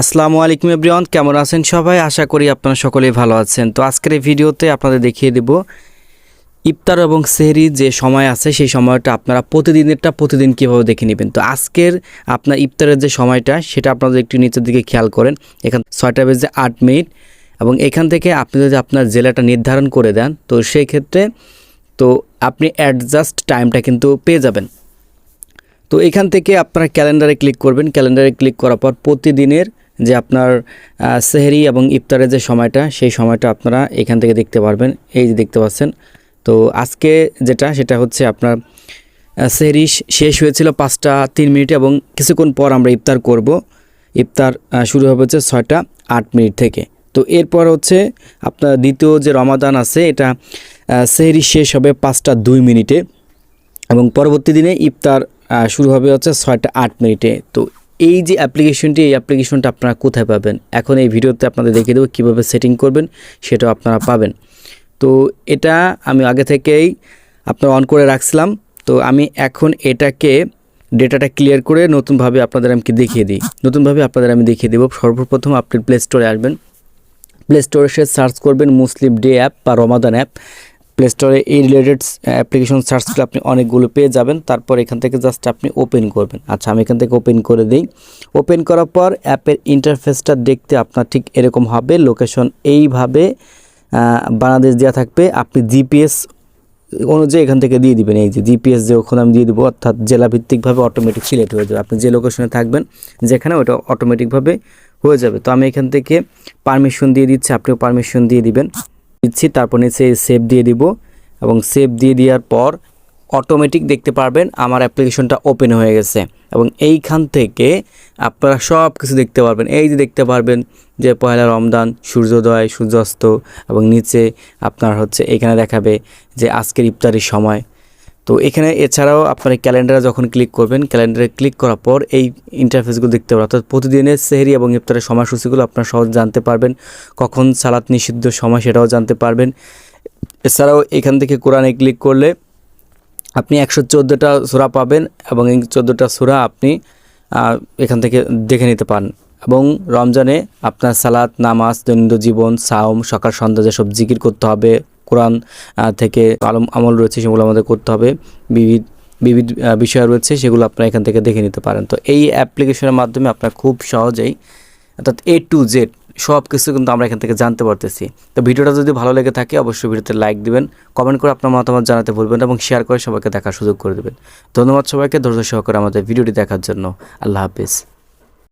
আসসালামু আলাইকুম এভরিওয়ান, কেমন আছেন সবাই? আশা করি আপনারা সকলেই ভালো আছেন। তো আজকের এই ভিডিওতে আপনাদের দেখিয়ে দেব ইফতার এবং সেহরি যে সময় আছে, সেই সময়টা আপনারা প্রতিদিনেরটা প্রতিদিন কীভাবে দেখে নেবেন? তো আজকের আপনার ইফতারের যে সময়টা, সেটা আপনাদের একটু নিচের দিকে খেয়াল করেন। এখান ছয়টা বেজে আট মিনিট এবং এখান থেকে আপনি যদি আপনার জেলাটা নির্ধারণ করে দেন, তো সেই ক্ষেত্রে তো আপনি অ্যাডজাস্ট টাইমটা কিন্তু পেয়ে যাবেন। তো এখান থেকে আপনারা ক্যালেন্ডারে ক্লিক করবেন। ক্যালেন্ডারে ক্লিক করার পর প্রতিদিনের যে আপনার সেহরি এবং ইফতারের যে সময়টা, সেই সময়টা আপনারা এখান থেকে দেখতে পারবেন। এই যে দেখতে পাচ্ছেন, তো আজকে যেটা, সেটা হচ্ছে আপনার সেহরি শেষ হয়েছিল পাঁচটা তিন মিনিট এবং কিছুক্ষণ পর আমরা ইফতার করব। ইফতার শুরু হবে হচ্ছে ছয়টা আট মিনিট থেকে। তো এরপর হচ্ছে আপনার দ্বিতীয় যে রমাদান আছে, এটা সেহরি শেষ হবে পাঁচটা দুই মিনিটে এবং পরবর্তী দিনে ইফতার শুরু হবে হচ্ছে ছয়টা আট মিনিটে। তো এই যে অ্যাপ্লিকেশনটি এই অ্যাপ্লিকেশনটা আপনারা কোথায় পাবেন? এখন এই ভিডিওতে আপনাদের দেখিয়ে দেবো কীভাবে সেটিং করবেন, সেটাও আপনারা পাবেন। তো এটা আমি আগে থেকেই আপনার অন করে রাখছিলাম। তো আমি এখন এটাকে ডেটাটা ক্লিয়ার করে নতুনভাবে আপনাদের আমি দেখিয়ে দিই? নতুনভাবে আপনাদের আমি দেখিয়ে দেবো। সর্বপ্রথম আপনি প্লে স্টোরে আসবেন। প্লে স্টোরে সে সার্চ করবেন মুসলিম ডে অ্যাপ বা রমাদান অ্যাপ প্লে স্টোরে এই রিলেটেড অ্যাপ্লিকেশন সার্চ করলে আপনি অনেকগুলো পেয়ে যাবেন। তারপর এখান থেকে জাস্ট আপনি ওপেন করবেন। আচ্ছা আমি এখান থেকে ওপেন করে দিই। ওপেন করার পর অ্যাপের ইন্টারফেসটা দেখতে আপনার ঠিক এরকম হবে। লোকেশন এইভাবে বাংলাদেশ দেওয়া থাকবে। আপনি জিপিএস অনুযায়ী এখান থেকে দিয়ে দিবেন। এই যে জিপিএস যে ওখানে আমি দিয়ে দিব, অর্থাৎ জেলা ভিত্তিকভাবে অটোমেটিক সিলেক্ট হয়ে যাবে। আপনি যে লোকেশনে থাকবেন, যেখানে ওটা অটোমেটিকভাবে হয়ে যাবে। তো আমি এখান থেকে পারমিশন দিয়ে দিচ্ছি। আপনিও পারমিশন দিয়ে দিবেন। দিচ্ছি, তারপর নিচে সেভ দিয়ে দিব এবং সেভ দিয়ে দেওয়ার পর অটোমেটিক দেখতে পারবেন আমার অ্যাপ্লিকেশনটা ওপেন হয়ে গেছে এবং এইখান থেকে আপনারা সব কিছু দেখতে পারবেন। এই যে দেখতে পারবেন যে পয়লা রমদান সূর্যোদয়, সূর্যাস্ত এবং নিচে আপনার হচ্ছে এখানে দেখাবে যে আজকের ইফতারির সময়। তো এখানে এছাড়াও আপনার ক্যালেন্ডারে যখন ক্লিক করবেন, ক্যালেন্ডারে ক্লিক করার পর এই ইন্টারফেসগুলো দেখতে পারবেন অর্থাৎ প্রতিদিনের সেহরি এবং ইফতারের সময়সূচিগুলো আপনারা সহজ জানতে পারবেন। কখন সালাত নিষিদ্ধ সময় সেটাও জানতে পারবেন। এছাড়াও এখান থেকে কোরআনে ক্লিক করলে আপনি একশো চোদ্দোটা সুরা পাবেন এবং এই চোদ্দোটা সুরা আপনি এখান থেকে দেখে নিতে পারেন। এবং রমজানে আপনার সালাত, নামাজ, দৈনন্দিন জীবন, সাওম, সকাল, সন্ধ্যা যেসব জিকির করতে হবে কোরআন থেকে আলম, আমল রয়েছে সেগুলো আমাদের করতে হবে। বিবিধ বিবিধ বিষয় রয়েছে সেগুলো আপনারা এখান থেকে দেখে নিতে পারেন। তো এই অ্যাপ্লিকেশনের মাধ্যমে আপনারা খুব সহজেই, অর্থাৎ এ টু জেড সব কিছু কিন্তু আমরা এখান থেকে জানতে পারতেছি। তো ভিডিওটা যদি ভালো লেগে থাকে অবশ্যই ভিডিওতে লাইক দিবেন কমেন্ট করে আপনার মতামত জানাতে ভুলবেন এবং শেয়ার করে সবাইকে দেখার সুযোগ করে দেবেন। ধন্যবাদ সবাইকে, ধৈর্য সহকারে আমাদের ভিডিওটি দেখার জন্য। আল্লাহ হাফিজ।